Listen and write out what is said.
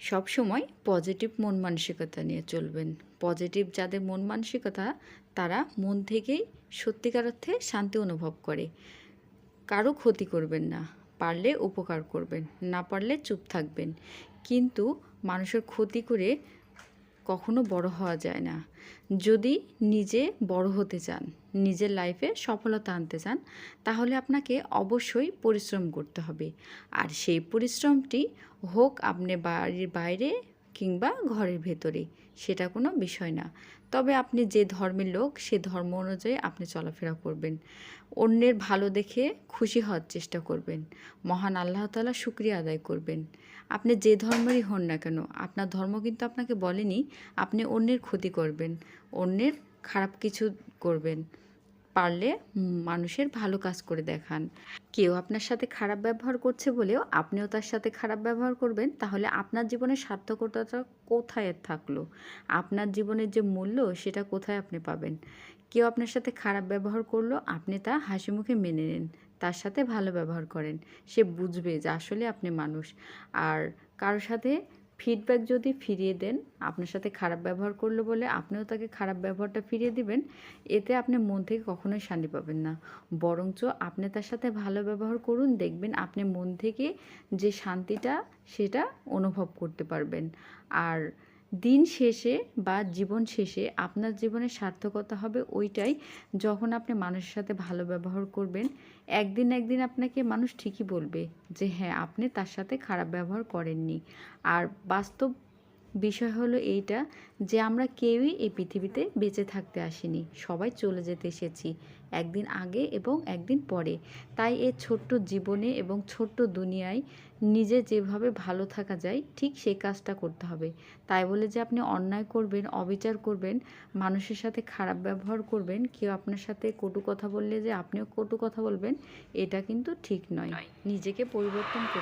সব সময় পজিটিভ মন মানসিকতা নিয়ে চলবেন। পজিটিভ যাদের মন মানসিকতা, তারা মন থেকেই সত্যিকার অর্থে শান্তি অনুভব করে। কারও ক্ষতি করবেন না, পারলে উপকার করবেন, না পারলে চুপ থাকবেন। কিন্তু মানুষের ক্ষতি করে কখনো বড় হওয়া যায় না। যদি নিজে বড় হতে চান, নিজের লাইফে সফলতা আনতে চান, তাহলে আপনাকে অবশ্যই পরিশ্রম করতে হবে। আর সেই পরিশ্রমটি হোক আপনি বাড়ির বাইরে কিংবা ঘরের ভেতরে সেটা কোনো বিষয় না। তবে আপনি যে ধর্মের লোক, সে ধর্ম অনুযায়ী আপনি চলাফেরা করবেন। অন্যের ভালো দেখে খুশি হওয়ার চেষ্টা করবেন। মহান আল্লাহ তালা শুক্রিয়া আদায় করবেন। আপনি যে ধর্মেরই হন না কেন, আপনার ধর্ম কিন্তু আপনাকে বলেনি, আপনি অন্যের ক্ষতি করবেন, অন্যের খারাপ কিছু করবেন। পারলে মানুষের ভালো কাজ করে দেখান। কেউ আপনার সাথে খারাপ ব্যবহার করছে বলেও আপনিও তার সাথে খারাপ ব্যবহার করবেন, তাহলে আপনার জীবনের সার্থকতাটা কোথায় থাকল? আপনার জীবনের যে মূল্য, সেটা কোথায় আপনি পাবেন? কেউ আপনার সাথে খারাপ ব্যবহার করল, আপনি তা হাসি মুখে মেনে নেন, তার সাথে ভালো ব্যবহার করেন। সে বুঝবে যে আসলে আপনি মানুষ। আর কারোর সাথে ফিডব্যাক যদি ফিরিয়ে দেন, আপনার সাথে খারাপ ব্যবহার করল বলে আপনিও তাকে খারাপ ব্যবহারটা ফিরিয়ে দিবেন, এতে আপনি মন থেকে কখনোই শান্তি পাবেন না। বরঞ্চ আপনি তার সাথে ভালো ব্যবহার করুন, দেখবেন আপনি মন থেকে যে শান্তিটা, সেটা অনুভব করতে পারবেন। আর দিন শেষে বা জীবন শেষে আপনার জীবনের সার্থকতা হবে ওইটাই যখন আপনি মানুষের সাথে ভালো ব্যবহার করবেন। একদিন একদিন আপনাকে মানুষ ঠিকই বলবে যে হ্যাঁ আপনি তার সাথে খারাপ ব্যবহার করেননি। আর বাস্তব বিষয় হলো এইটা যে আমরা কেউই এই পৃথিবীতে বেঁচে থাকতে আসিনি। সবাই চলে যেতে এসেছি একদিন আগে এবং একদিন পরে। তাই এই ছোট্ট জীবনে এবং ছোট্ট দুনিয়ায় নিজে যেভাবে ভালো থাকা যায় ঠিক সেই কাজটা করতে হবে। তাই বলে যে আপনি অন্যায় করবেন অবিচার করবেন মানুষের সাথে খারাপ ব্যবহার করবেন কেউ আপনার সাথে কটু কথা বললে যে আপনিও কটু কথা বলবেন এটা কিন্তু ঠিক নয়। নিজেকে পরিবর্তন